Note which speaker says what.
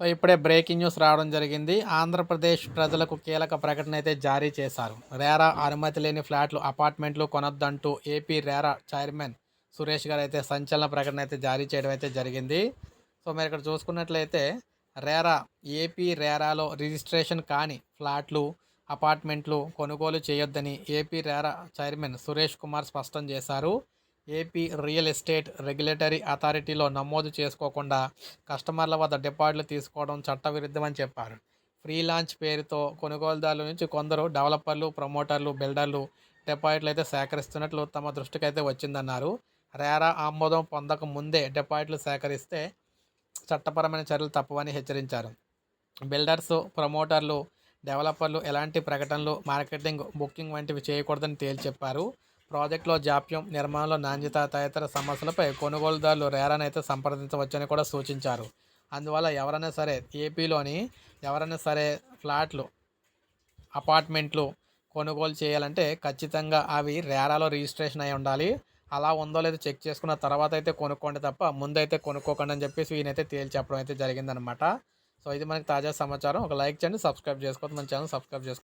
Speaker 1: So ఇప్పుడే breaking news రావడం జరిగింది. ఆంధ్రప్రదేశ్ ప్రజలకు కీలక ప్రకటన అయితే జారీ చేశారు. రేరా అనుమతి లేని ఫ్లాట్లు అపార్ట్మెంట్లు కొనొద్దంటూ AP RERA chairman Suresh garu అయితే సంచలన ప్రకటన అయితే జారీ చేయడం అయితే జరిగింది. సో మీరు ఇక్కడ చూసుకున్నట్లయితే రేరా ఏపీ రేరాలో రిజిస్ట్రేషన్ కాని ఫ్లాట్లు అపార్ట్మెంట్లు కొనుగోలు చేయొద్దని AP RERA chairman Suresh Kumar స్పష్టం చేశారు. ఏపీ రియల్ ఎస్టేట్ రెగ్యులేటరీ అథారిటీలో నమోదు చేసుకోకుండా కస్టమర్ల వద్ద డిపాజిట్లు తీసుకోవడం చట్టవిరుద్ధమని చెప్పారు. ఫ్రీ లాంచ్ పేరుతో కొనుగోలుదారుల నుంచి కొందరు డెవలపర్లు ప్రమోటర్లు బిల్డర్లు డిపాజిట్లు అయితే సేకరిస్తున్నట్లు తమ దృష్టికి అయితే వచ్చిందన్నారు. రేరా ఆమోదం పొందక ముందే డిపాజిట్లు సేకరిస్తే చట్టపరమైన చర్యలు తప్పవని హెచ్చరించారు. బిల్డర్స్ ప్రమోటర్లు డెవలపర్లు ఎలాంటి ప్రకటనలు మార్కెటింగ్ బుకింగ్ వంటివి చేయకూడదని తేల్చి చెప్పారు. ప్రాజెక్టులో జాప్యం నిర్మాణంలో నాణ్యత తదితర సమస్యలపై కొనుగోలుదారులు రేరానైతే సంప్రదించవచ్చని కూడా సూచించారు. అందువల్ల ఎవరైనా సరే ఏపీలోని ఎవరైనా సరే ఫ్లాట్లు అపార్ట్మెంట్లు కొనుగోలు చేయాలంటే ఖచ్చితంగా అవి రేరాలో రిజిస్ట్రేషన్ అయి ఉండాలి. అలా ఉందో లేదో చెక్ చేసుకున్న తర్వాత అయితే కొనుక్కోండి తప్ప ముందైతే కొనుక్కోకండి అని చెప్పేసి ఈయనైతే తేల్చి చెప్పడం అయితే జరిగిందనమాట సో ఇది మనకి తాజా సమాచారం. ఒక లైక్ చేయండి సబ్స్క్రైబ్ చేసుకోవద్దు. మన ఛానల్ సబ్స్క్రైబ్ చేసుకోండి.